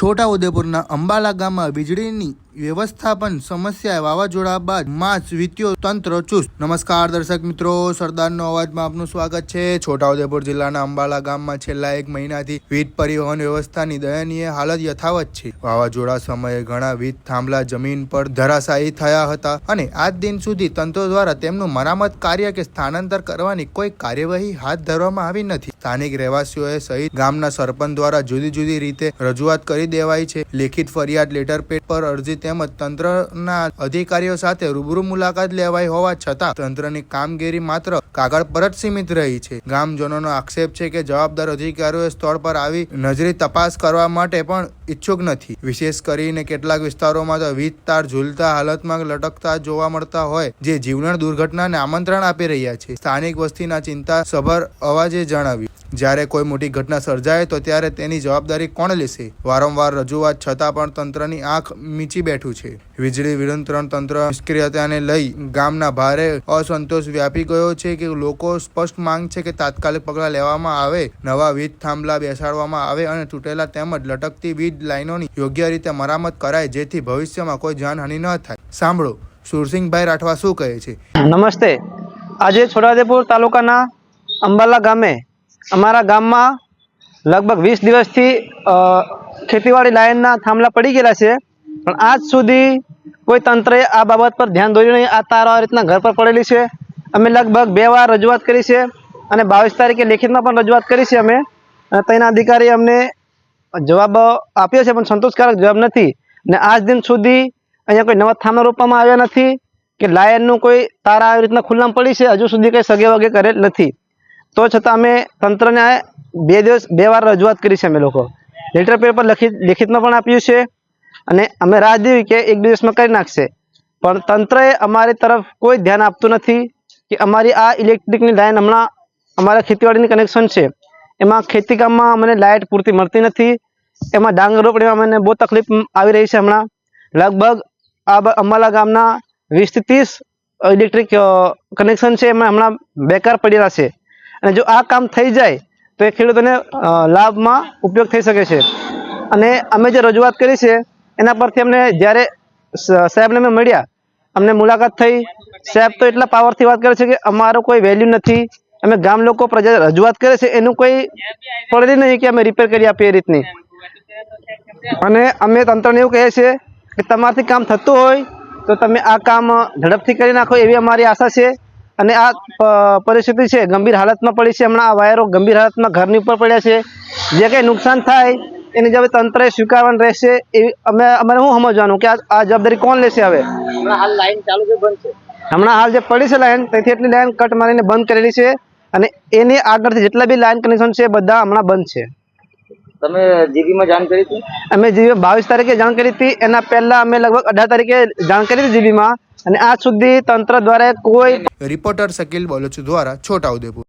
છોટાઉદેપુરના અંબાલા ગામમાં વીજળીની વ્યવસ્થાપન સમસ્યાએ વાવાઝોડા બાદ માસ વીત્યો તંત્ર ચુસ્ત. નમસ્કાર દર્શક મિત્રો, સરદારનો અવાજમાં આપનું સ્વાગત છે. છોટાઉદેપુર જિલ્લાના અંબાલા ગામમાં છેલ્લા એક મહિનાથી વીજ પરિવહન વ્યવસ્થાની દયનીય હાલત યથાવત છે. વાવાઝોડા સમયે ઘણા વીજ થાંભલા જમીન પર ધરાશાયી થયા હતા અને આજ દિન સુધી તંત્ર દ્વારા તેમનું મરામત કાર્ય કે સ્થાનાંતર કરવાની કોઈ કાર્યવાહી હાથ ધરવામાં આવી નથી. સ્થાનિક રહેવાસીઓએ સહિત ગામના સરપંચ દ્વારા જુદી જુદી રીતે રજૂઆત કરી દેવાઈ છે. લેખિત ફરિયાદ લેટર પેડ પર અરજી તેમજ તંત્રના અધિકારીઓ સાથે રૂબરૂ મુલાકાત લેવાઈ હોવા છતાં તંત્રની કામગીરી માત્ર કાગળ પર જ સીમિત રહી છે. ગામજનોનો આક્ષેપ છે કે જવાબદાર અધિકારીઓ સ્થળ પર આવી નજરી તપાસ કરવા માટે પણ ઈચ્છુક નથી. વિશેષ કરીને કેટલાક વિસ્તારોમાં તો વીજ તાર ઝૂલતા હાલતમાં લટકતા જોવા મળતા હોય જે જીવલેણ દુર્ઘટનાને આમંત્રણ આપી રહ્યા છે. સ્થાનિક વસ્તીના ચિંતા સભર અવાજે જણાવ્યું, જ્યારે કોઈ મોટી ઘટના સર્જાય તો ત્યારે તેની જવાબદારી કોણ લેશે? વારંવાર રજૂઆત છતાં પણ તંત્રની આંખ મીચી બેઠું છે. વીજળી વિતરણ તંત્ર નિષ્ક્રિયતાને લઈ ગામના ભારે અસંતોષ વ્યાપી ગયો છે કે લોકો સ્પષ્ટ માંગ છે કે તાત્કાલિક પગલાં લેવામાં આવે, નવા વીજ થાંભલા બેસાડવામાં આવે અને તૂટેલા તેમજ લટકતી વીજ લાઇનોની યોગ્ય રીતે મરામત કરાય જેથી ભવિષ્યમાં કોઈ જાનહાનિ ન થાય. સાંભળો, સુરસિંહભાઈ રાઠવા શું કહે છે? નમસ્તે. આજે છોટાઉદેપુર તાલુકાના અંબાલા ગામે અમારા ગામમાં લગભગ વીસ દિવસથી ખેતીવાડી લાઇનના થાંભલા પડી ગયેલા છે. પણ આજ સુધી કોઈ તંત્રએ આ બાબત પર ધ્યાન દોર્યું નહીં. આ તારો આ રીતના ઘર પર પડેલી છે. અમે લગભગ બે વાર રજૂઆત કરી છે અને બાવીસ તારીખે લેખિતમાં પણ રજૂઆત કરી છે અમે. અને તેના અધિકારી અમને જવાબ આપ્યો છે, પણ સંતોષકારક જવાબ નથી. ને આજ દિન સુધી અહીંયા કોઈ નવા થાંભલા રોપવામાં આવ્યા નથી કે લાયનનું કોઈ તારા આવી રીતના ખુલ્લામાં પડી છે? હજુ સુધી કંઈ સગે વગે કરેલ નથી. તો છતાં અમે તંત્રને બે દિવસ, બે વાર રજૂઆત કરી છે અમે લોકો. લેટર પેપર લખી, લેખિતમાં પણ આપ્યું છે. અને અમે રાહ જોઈ કે એક દિવસમાં કરી નાખશે. પણ તંત્રએ અમારી તરફ કોઈ ધ્યાન આપતું નથી કે અમારી આ ઇલેક્ટ્રિકની લાઇન હમણાં અમારા ખેતીવાડીની કનેક્શન છે. એમાં ખેતી કામમાં અમને લાઇટ પૂરતી મળતી નથી. એમાં ડાંગર રોપણીમાં અમને બહુ તકલીફ આવી રહી છે હમણાં. લગભગ આ અંબાલા ગામના વીસથી ત્રીસ ઇલેક્ટ્રિક કનેક્શન છે એમાં હમણાં બેકાર પડેલા છે. અને જો આ કામ થઈ જાય, તો એ ખેડૂતોને લાભમાં ઉપયોગ થઈ શકે છે. અને અમે જે રજૂઆત કરી છે એના પરથી અમને જ્યારે સાહેબને અમે મળ્યા, અમને મુલાકાત થઈ. સાહેબ તો એટલા પાવરથી વાત કરે છે કે અમારો કોઈ વેલ્યુ નથી. અમે ગામ લોકો પ્રજા રજૂઆત કરે છે, એનું કોઈ પડે નહીં કે અમે રિપેર કરી આપીએ એ રીતની. અને અમે તંત્રને એવું કહીએ છીએ કે તમારાથી કામ થતું હોય, તો તમે આ કામ ઝડપથી કરી નાખો એવી અમારી આશા છે. અને આ પરિસ્થિતિ છે, ગંભીર હાલતમાં પડી છે. હમણાં આ વાયરો ગંભીર હાલતમાં ઘરની ઉપર પડ્યા છે. જે કંઈ નુકસાન થાય એની જવાબ તંત્રએ સ્વીકારવાનું રહેશે એ અમે અમારે શું સમજવાનું કે આ જવાબદારી કોણ લેશે હવે? હમણાં હાલ જે પડી છે લાઈન તેથી એટલી લાઈન કટ મારીને બંધ કરેલી છે અને એની આગળથી જેટલા બી લાઈન કનેક્શન છે બધા હમણાં બંધ છે. તમે જીબીમાં જાણ કરી હતી? અમે જીબી બાવીસ તારીખે જાણ કરી હતી એના પહેલા અમે લગભગ અઢાર તારીખે જાણ કરી હતી જીબીમાં અને આજ સુધી તંત્ર દ્વારા કોઈ રિપોર્ટર શકીલ બોલોચ દ્વારા છોટાઉદેપુર